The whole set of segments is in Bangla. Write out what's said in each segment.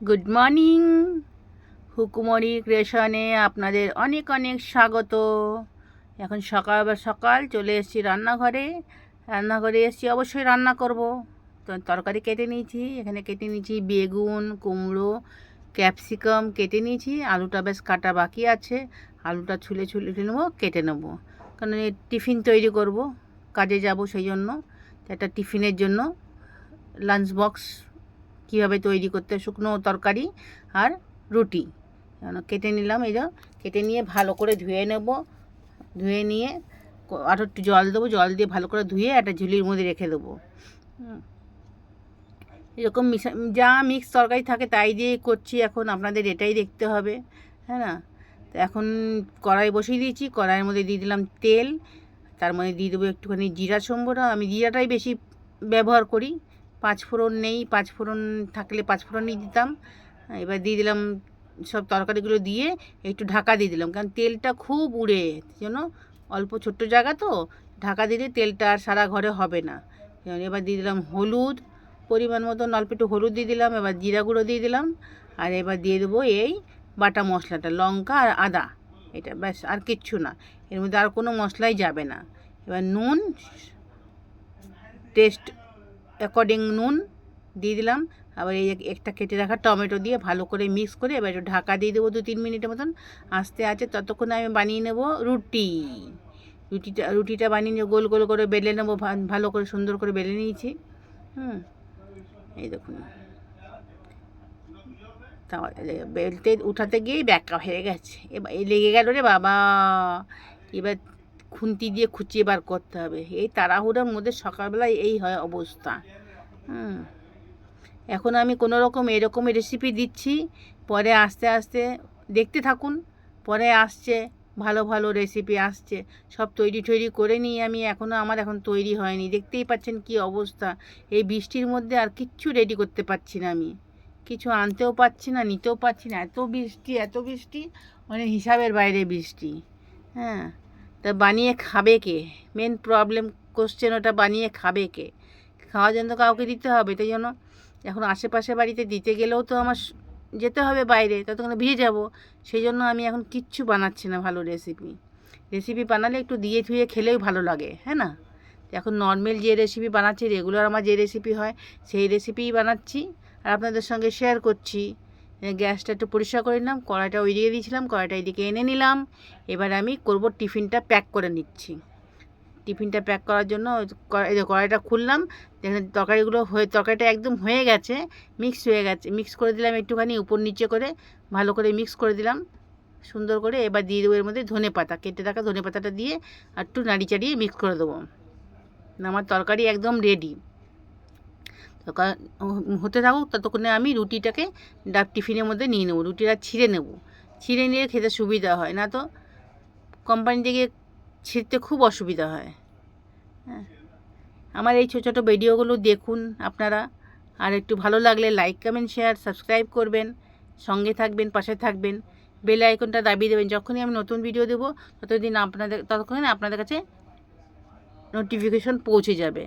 গুড মর্নিং হুকুমরি ক্রিয়েশনে আপনাদের অনেক অনেক স্বাগত। এখন সকাল বা সকাল চলে এসেছি রান্নাঘরে। রান্নাঘরে এসেছি, অবশ্যই রান্না করব। তো তরকারি কেটে নিয়েছি, এখানে কেটে নিয়েছি বেগুন, কুমড়ো, ক্যাপসিকাম কেটে নিয়েছি। আলুটা বেশ কাটা বাকি আছে, আলুটা ছুলে ছুলে নেব, কেটে নেব। কারণ টিফিন তৈরি করব, কাজে যাব সেই জন্য। একটা টিফিনের জন্য লাঞ্চ বক্স কীভাবে তৈরি করতে শুকনো তরকারি আর রুটি। কেটে নিলাম, এই কেটে নিয়ে ভালো করে ধুয়ে নেব। ধুয়ে নিয়ে আরও একটু জল দেবো, জল দিয়ে ভালো করে ধুয়ে একটা ঝুলির মধ্যে রেখে দেবো। এরকম মিশা, যা মিক্স তরকারি থাকে তাই দিয়েই করছি, এখন আপনাদের এটাই দেখতে হবে হ্যাঁ না? তো এখন কড়াই বসিয়ে দিয়েছি, কড়াইয়ের মধ্যে দিয়ে দিলাম তেল, তার মধ্যে দিয়ে দেবো একটুখানি জিরা সম্বরা। আমি জিরাটাই বেশি ব্যবহার করি পাঁচ ফোড়ন নেই, পাঁচ ফোড়ন থাকলে পাঁচ ফোড়নই দিতাম। এবার দিয়ে দিলাম সব তরকারিগুলো দিয়ে একটু ঢাকা দিয়ে দিলাম, কারণ তেলটা খুব উড়ে, যেন অল্প ছোট্ট জায়গা তো, ঢাকা দিলে তেলটা আর সারা ঘরে হবে না। এবার- দিয়ে দিলাম হলুদ, পরিমাণ মতন অল্প একটু হলুদ দিয়ে দিলাম, এবার জিরা গুঁড়ো দিয়ে দিলাম, আর এবার দিয়ে দেবো এই বাটা মশলাটা, লঙ্কা আর আদা। এটা ব্যাস, আর কিচ্ছু না, এর মধ্যে আর কোনো মশলাই যাবে না। এবার নুন, টেস্ট অ্যাকর্ডিং নুন দিয়ে দিলাম। আবার এই একটা কেটে রাখা টমেটো দিয়ে ভালো করে মিক্স করে এবার একটু ঢাকা দিয়ে দেবো দু তিন মিনিটের মতন। আস্তে আছে ততক্ষণে আমি বানিয়ে নেব রুটি। রুটিটা রুটিটা বানিয়ে নিয়ে গোল গোল করে বেলে নেব ভালো করে সুন্দর করে বেলে নিয়েছি। হুম, এই দেখুন। তা বেলতে, উঠাতে গিয়েই ব্যাকা হয়ে গেছে। এবার লেগে গেল রে বাবা। এবার খুন্তি দিয়ে খুঁচিয়ে বার করতে হবে। এই তাড়াহুড়োর মধ্যে সকালবেলায় এই হয় অবস্থা। এখন আমি কোনো রকম এরকমই রেসিপি দিচ্ছি, পরে আস্তে আস্তে দেখতে থাকুন, পরে আসছে, ভালো ভালো রেসিপি আসছে। সব তৈরি টৈরি করে নিই আমি এখনও আমার এখন তৈরি হয়নি। দেখতেই পাচ্ছেন কি অবস্থা। এই বৃষ্টির মধ্যে আর কিচ্ছু রেডি করতে পারছি না আমি। কিছু আনতেও পারছি না, নিতেও পারছি না। এত বৃষ্টি এত বৃষ্টি মানে হিসাবের বাইরে বৃষ্টি। হ্যাঁ। তা বানিয়ে খাবে কে? মেন প্রবলেম কোশ্চেন ওটা বানিয়ে খাবে কে? খাওয়ার জন্য তো কাউকে দিতে হবে, তাই জন্য এখন আশেপাশে বাড়িতে দিতে গেলেও তো আমার যেতে হবে বাইরে ততক্ষণে ভিজে যাব। সেই জন্য আমি এখন কিচ্ছু বানাচ্ছি না ভালো রেসিপি রেসিপি বানালে একটু দিয়ে ধুয়ে খেলেও ভালো লাগে হ্যাঁ না? এখন নর্মাল যে রেসিপি বানাচ্ছি রেগুলার আমার যে রেসিপি হয়, সেই রেসিপিই বানাচ্ছি আর আপনাদের সঙ্গে শেয়ার করছি। গ্যাসটা একটু পরিষ্কার করে নিলাম, কড়াইটা ওইদিকে দিয়েছিলাম, কড়াইটা এদিকে এনে নিলাম। এবার আমি করব টিফিনটা প্যাক করে নিচ্ছি। টিফিনটা প্যাক করার জন্য ওই কড়াই- এই যে কড়াইটা খুললাম দেখেন তরকারিগুলো হয়ে, তরকারিটা একদম হয়ে গেছে মিক্স হয়ে গেছে মিক্স করে দিলাম একটুখানি উপর নিচে করে, ভালো করে মিক্স করে দিলাম, সুন্দর করে। এবার দিয়ে দেবো এর মধ্যে ধনে পাতা, কেটে রাখা ধনে পাতাটা দিয়ে আর একটু নাড়ি চাড়িয়ে মিক্স করে দেবো। আমার তরকারি একদম রেডি হতে থাকুক, ততক্ষণে আমি রুটিটাকে ডাব টিফিনের মধ্যে নিয়ে নেব, রুটিটা ছিঁড়ে নেব। ছিঁড়ে নিয়ে খেতে সুবিধা হয়, না তো? কোম্পানি থেকে ছিঁড়তে খুব অসুবিধা হয়। হ্যাঁ। আমার এই ছোটো ছোটো ভিডিওগুলো দেখুন আপনারা। আর একটু ভালো লাগলে লাইক কমেন্ট শেয়ার সাবস্ক্রাইব করবেন। সঙ্গে থাকবেন, পাশে থাকবেন। বেল আইকনটা দাবিয়ে দেবেন। যখনই আমি নতুন ভিডিও দেবো, ততদিন আপনাদের, ততক্ষণে আপনাদের কাছে নোটিফিকেশন পৌঁছে যাবে।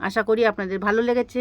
আশা করি আপনাদের ভালো লেগেছে।